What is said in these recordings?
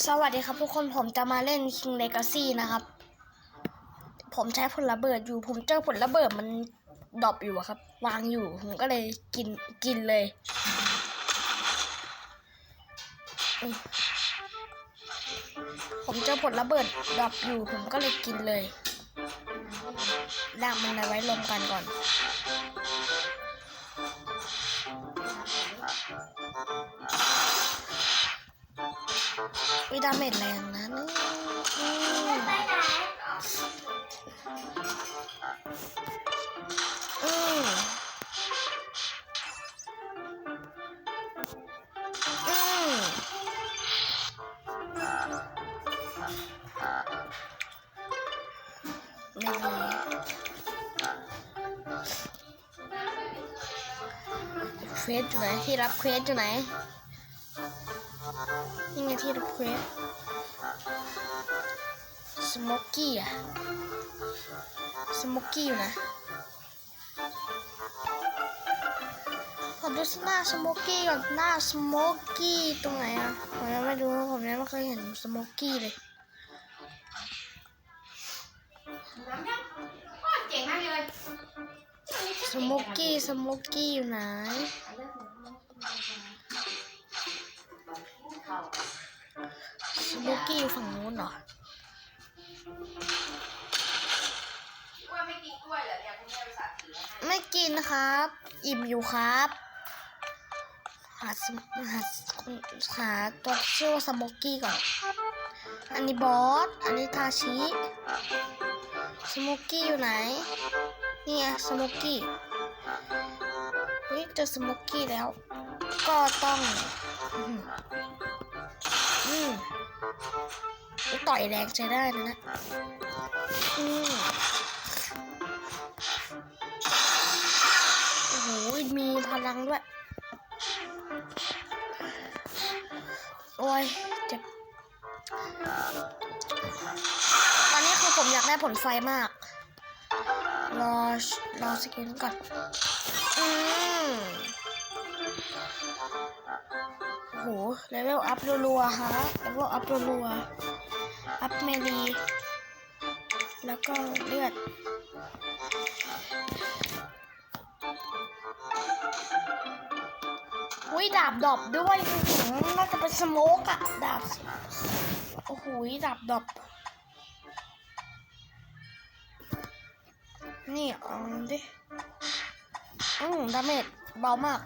สวัสดีครับทุกคนผมจะมาเล่น King Legacy นะครับ ผมใช้ผลระเบิดอยู่ ผมเจอผลระเบิดมันดรอปอยู่ครับ วางอยู่ ผมก็เลยกินกินเลย ผมเจอผลระเบิดดรอปอยู่ ผมก็เลยกินเลยลากมันไว้รวมกันก่อน วิดาเมจแรงนะนี่อืมอืมไม่เควสอยู่ไหนที่รับเควสอยู่ไหน นี่ไงที่รับเควสสโมกกี้อะสโมกกี้อยู่นะขอดูหน้าสโมกกี้ก่อนหน้าสโมกกี้ตรงไหนอะผมยังไม่รู้ผมยังไม่เคยเห็นสโมกกี้เลยน้ำยังโอ้ยเก่งมากเลยสโมกกี้สโมกกี้อยู่ไหน สโมกกี้อยู่ฝั่งนู้นเหรอไม่กินเหรอเนี่ยคุณแม่ไม่กินครับ อิ่มอยู่ครับ หาหาหาตัวชื่อว่าสโมกกี้ก่อน อันนี้บอส อันนี้ทาชิสโมกกี้อยู่ไหน นี่ไงสโมกกี้เฮ้ยเจอสโมกกี้แล้ว ก็ต้อง อืมต่อยแรงใช้ได้นะนะอืมโอ้โหมีพลังด้วย โอ้ยเจ็บตอนนี้คือผมอยากได้ผลไฟมาก รอ รอสกินก่อน อืม โอ้โหเลเวลอัพรัวๆฮะเลเวลอัพรัวๆอัพเมลี แล้วก็เลือดอุ้ยดาบดอบด้วยน่าจะเป็นสโมกอะดาบ โอ้โหดาบดอบนี่เอาดิอืมดาเมจเบามาก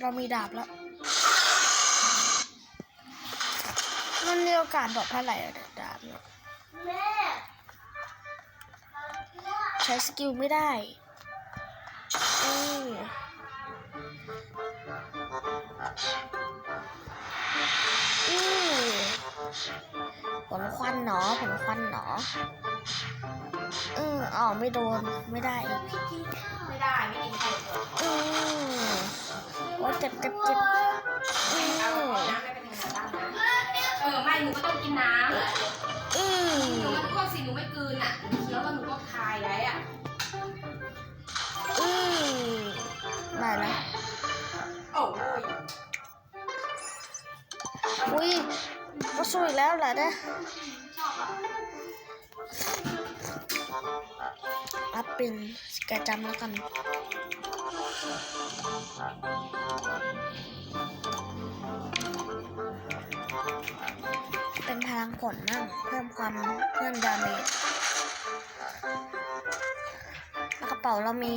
เรามีดาบแล้วมันมีโอกาสดอปเท่าไหร่อะเนี่ยดาบเนี่ยใช้สกิลไม่ได้อืมอืมผลควันหนอผลควันหนออืมอ๋อไม่โดน ไม่ได้อีก ไม่ได้ ไม่กินไข่อืม โอ้เจ็บเจ็บเจ็บอืเอามน้ำไม่เป็นยังไงบ้างนะเออไม่หนูก็ต้องกินน้อืมำหนูไม่พวกสิหนูไม่กลืนอะหนูเคี้ยวแล้วหนูก็คายไว้อะอืมได้แล้วโอ้ยอุ้ยก็สู้อีกแล้วเหรอเนี่ยชอบอะ อัพเป็นสแกจำแล้วกัน เป็นพลังผลมั่งเพิ่มความเพิ่มดาเมจกระเป๋าเรามี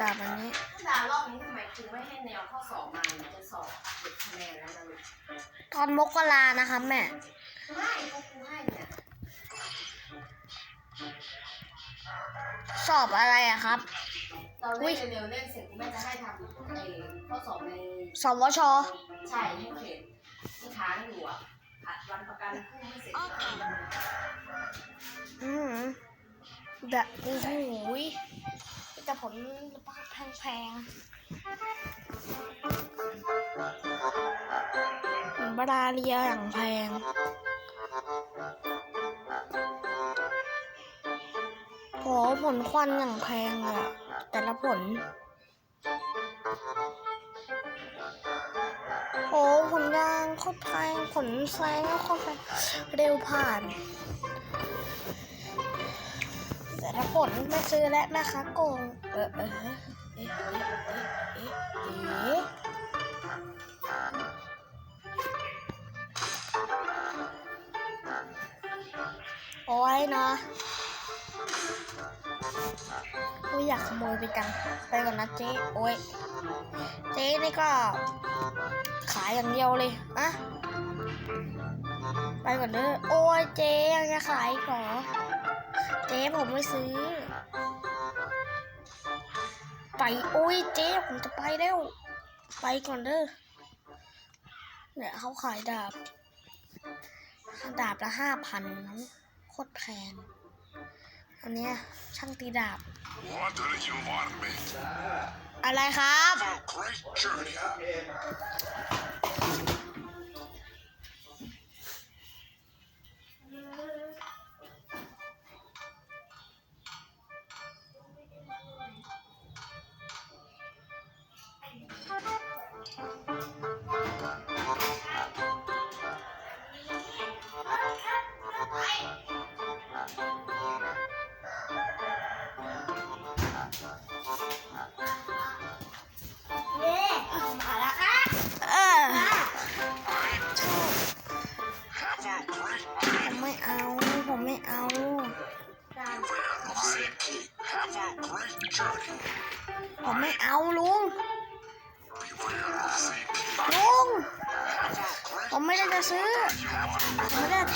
ดาบอันนี้ดารอบนี้ทำไมคุณไม่ให้แนวข้อสอบมาหนูจะสอบเก็บคะแนนแล้วนะลูกตอนมกรานะคะแม่ไม่พวกครูให้เนี่ย สอบอะไรอะครับตอนเล่นเร็วๆเล่นเสร็จคุณแม่จะให้ทำเออข้อสอบในสวช ใช่ที่เขตที่ค้างอยู่อะผัดวันประกันพรุ่งไม่เสร็จอืมดะโอ้โหยแต่ผลแพงๆบาดาเรียอย่างแพง โหผลควันอย่างแพงเลยอะแต่ละผล โอ้ผลงานโคตรแพงผลแซงก็โคตรแพงเร็วผ่าน แต่ละผลไม่ซื้อแล้วนะคะโกง เออเออเอ๊ะเอ๊ะเอ๊ะเอ๊ะเอ๊ะโอ้ยเนาะ อุ้ยอยากขโมยไปจัง ไปก่อนนะเจ๊ โอ้ย เจ๊นี่ก็ ขายอย่างเดียวเลยอะไปก่อนเด้อ โอ้ยเจ๊ยังจะขายอีกเหรอ เจ๊ผมไม่ซื้อ ไป โอ้ยเจ๊ผมจะไปแล้ว ไปก่อนเด้อ เนี่ยเขาขายดาบ ดาบละห้าพันโคตรแพง อันเนี้ยช่างตีดาบ What do you want me? อะไรครับ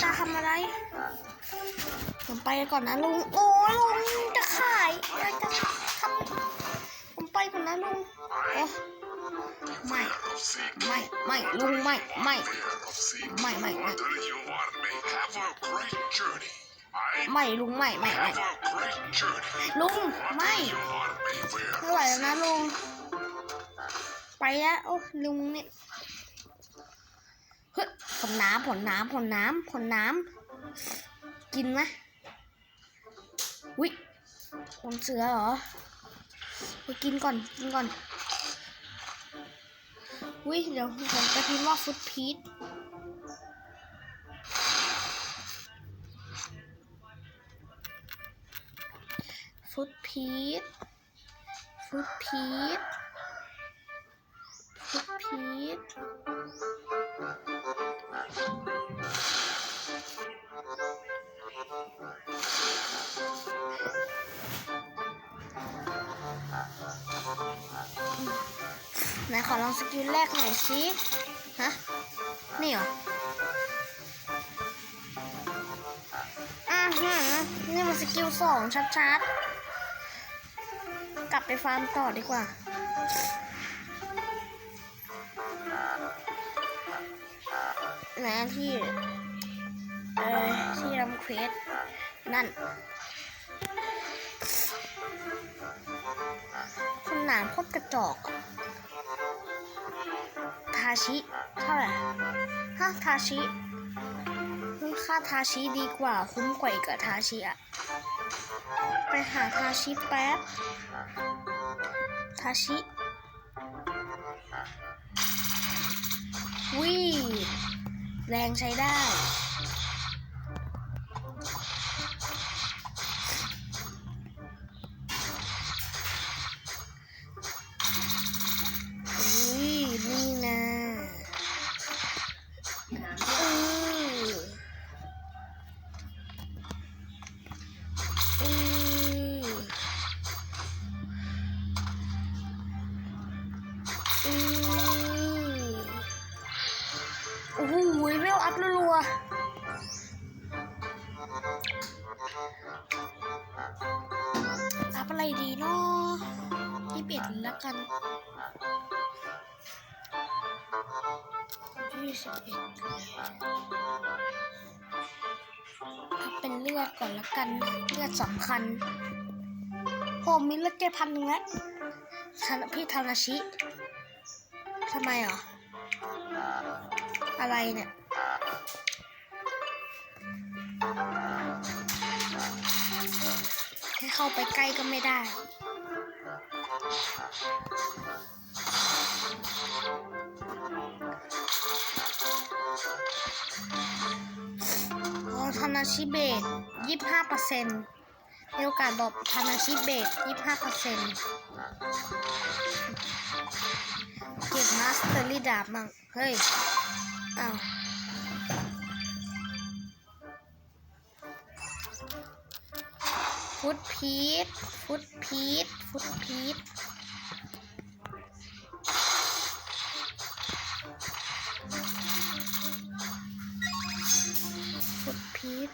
จะทำอะไรผมไปก่อนนะลุง โอ้ลุงจะขายจะทำผมไปก่อนนะลุงโอ้ไม่ไม่ไม่ลุงไม่ไม่ไม่ไม่ไม่ไม่ลุงไม่ไม่ไม่ลุงไม่ไม่ไหวแล้วนะลุงไปแล้วโอ้ลุงเนี่ย ผลน้ำผลน้ำผลน้ำผลน้ำกินไหมวิผลเสือเหรอไปกินก่อนกินก่อนวิเดี๋ยวผมจะพิมพ์ว่าฟุตพีทฟุตพีทฟุตพีทฟุตพีท ไหนขอลองสกิลแรกหน่อยสิฮะ นี่เหรออือหือนี่มันสกิลสองชัดๆ กลับไปฟาร์มต่อดีกว่านอันที่ เออที่รำเควสนั่น นหนามโคตรกระจอกทาชิ เท่าไหร่ฮะทาชิค่าทาชิดีกว่าคุ้มกว่าอีกอะทาชิอะไปหาทาชิแป๊บ ทาชิวิ่แรงใช้ได้ ยี่สิบเอ็ดเป็นเลือดก่อนละกัน เลือดสำคัญผมมีเลือดเจ็ดพันหนึ่งแล้วพี่ทานาชิทำไมอะอะไรเนี่ยให้เข้าไปใกล้ก็ไม่ได้ เอ๋อธนาชิเบตยี่ห้าเปอร์เซ็นต์มีโอกาสบอกธนาชิเบตยี่ห้าเปอร์เซ็นต์เก็บมาสเตอรี่ดาบมั่งเฮ้ย อ้าวฟุตพีทฟุตพีทฟุตพีท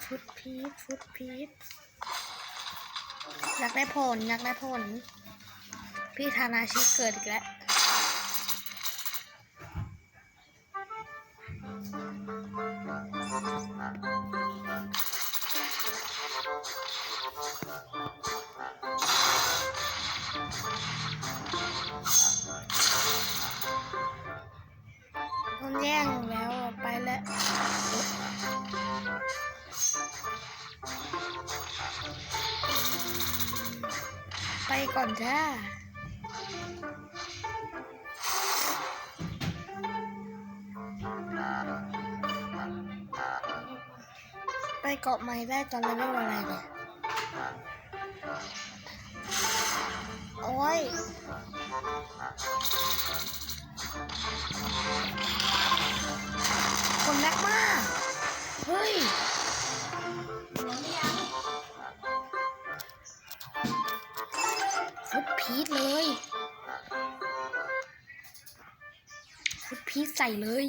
ชฟุดพีชฟุดพีชอยากได้ผลอยากได้ผล พี่ธานาชิเกิดอีกแล้ว ก่อนจ้าไปเกาะไม้ได้ตอนเลเวลอะไรเนี่ย ส่เลย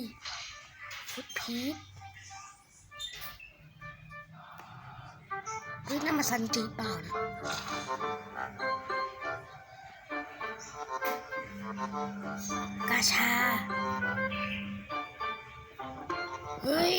ฟุตพีทเฮ้ยนั่นมาซันจีเปล่านะกาชา เฮ้ย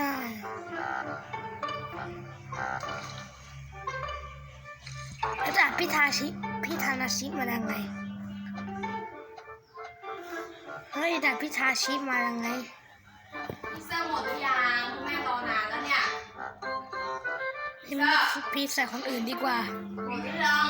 ไม่ได้ แล้วแต่พี่ทาชิพี่ทานาชิมายังไงเฮ้ยแต่พี่ทาชิมายังไงพิซซ่าหมดหรือยังคุณแม่รอนานแล้วเนี่ยพี่พี่ใส่คนอื่นดีกว่าหมดหรือยัง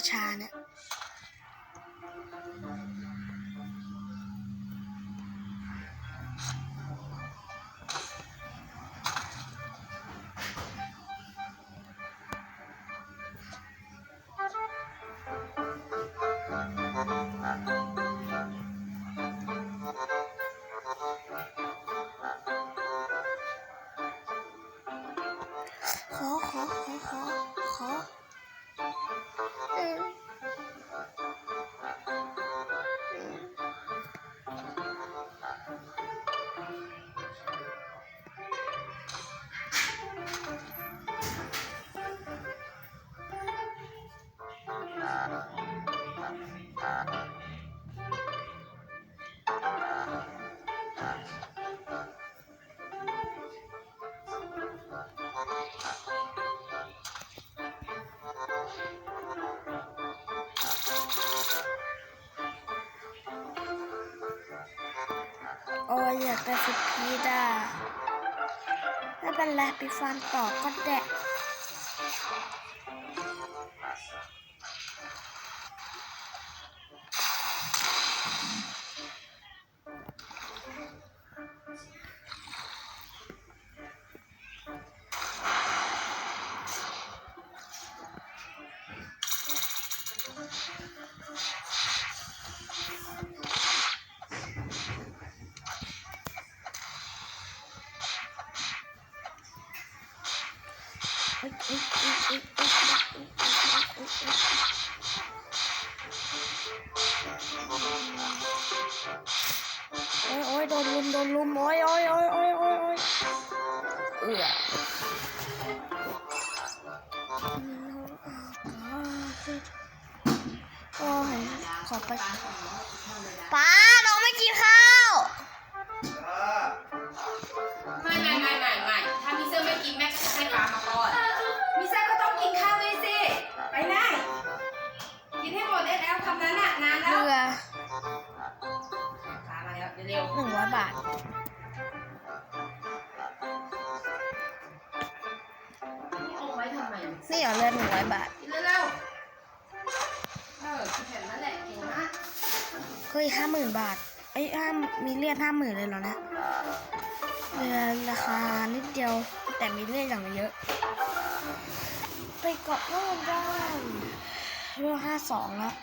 China. อยอยากได้ฟุตพีดอะไม่เป็นไรไปฟันต่อก็แดะ โำไมนี่เหรอเรือหนึ่งร้อยบาทกินเร็วๆเออกินแผ่นนั่นแหละเก่งมากเฮ้ยห้าหมื่นบาทเอ้ยห้ามีเลือดห้าหมื่นเลยเหรอเนะเรือราคานิดเดียวแต่มีเลือดอย่างเยอะ ไปเกาะโน่นได้เรือห้าสองแล้ว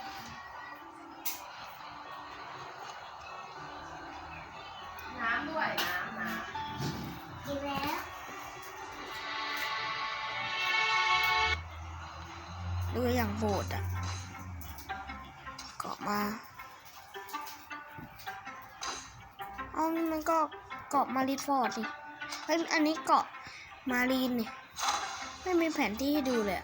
มารีฟอร์ดดิเฮ้ยอันนี้เกาะมารีนนี่ไม่มีแผนที่ให้ดูเลย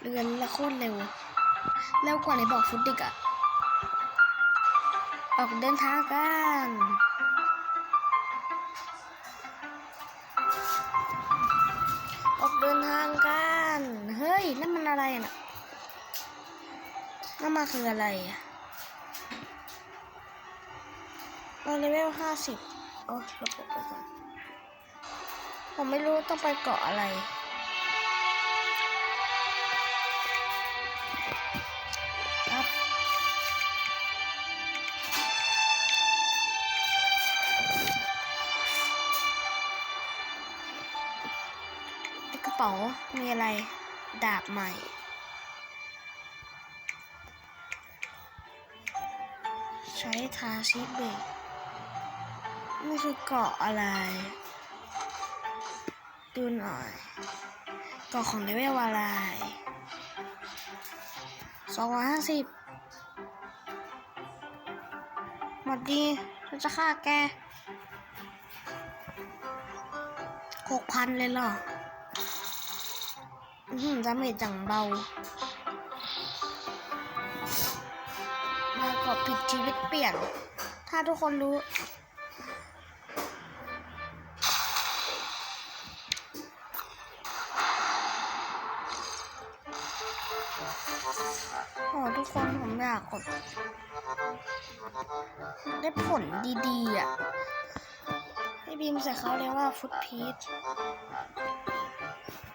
เรือนละโคตรเร็วเร็วกว่าในบอกฟุตดิกอะออกเดินทางกันออกเดินทางกัน เฮ้ยนั่นมันอะไรน่ะนั่นมาคืออะไรอะ เลเวลห้าสิบโอ้ลบไปก่อนผมไม่รู้ต้องไปเกาะอะไร ครับกระเป๋า มีอะไร ดาบใหม่ใช้ทาชิเบก นี่คือเกาะอะไร ดูหน่อย เกาะของเลเวลอะไรสองร้อยห้าสิบหมดดีฉันจะฆ่าแกหกพันเลยเหรออือหือดาเมจจังเบามากกว่าผิดชีวิตเปลี่ยน ถ้าทุกคนรู้ โอ้ทุกคนผมอยากกด ได้ผลดีๆอะให้บีมใส่เขาเรียกว่าฟุตพีท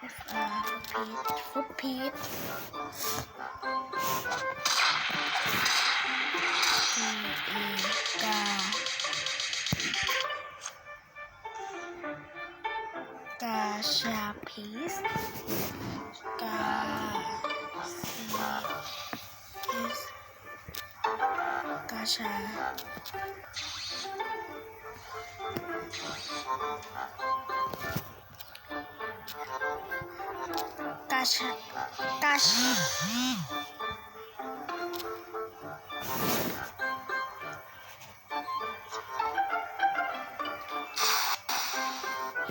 ฟุตพีทฟุตพีทกากาชาพีส ชากาชากาช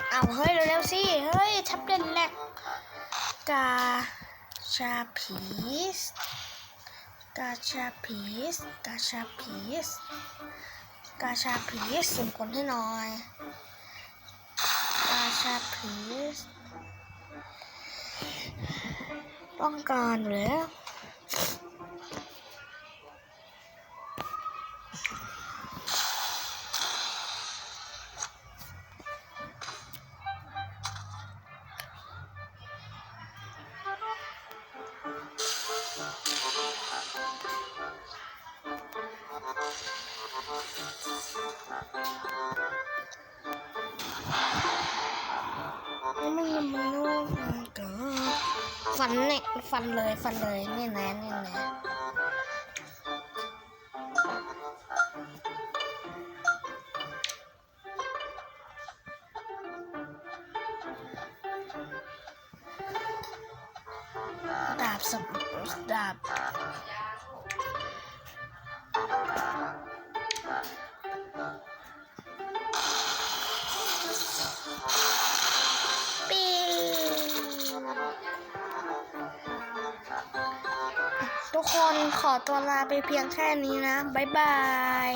เอาเฮ้ย เร็วๆสิ เฮ้ย ทับเด่นแหลกกาชาพีส กาชาพีสกาชาพีสกาชาพีสส่งผลให้หน่อย กาชาพีสต้องการอยู่แล้ว ฟันเลยฟันเลยนี่นะนี่นะ ลาไปเพียงแค่นี้นะ บ๊ายบาย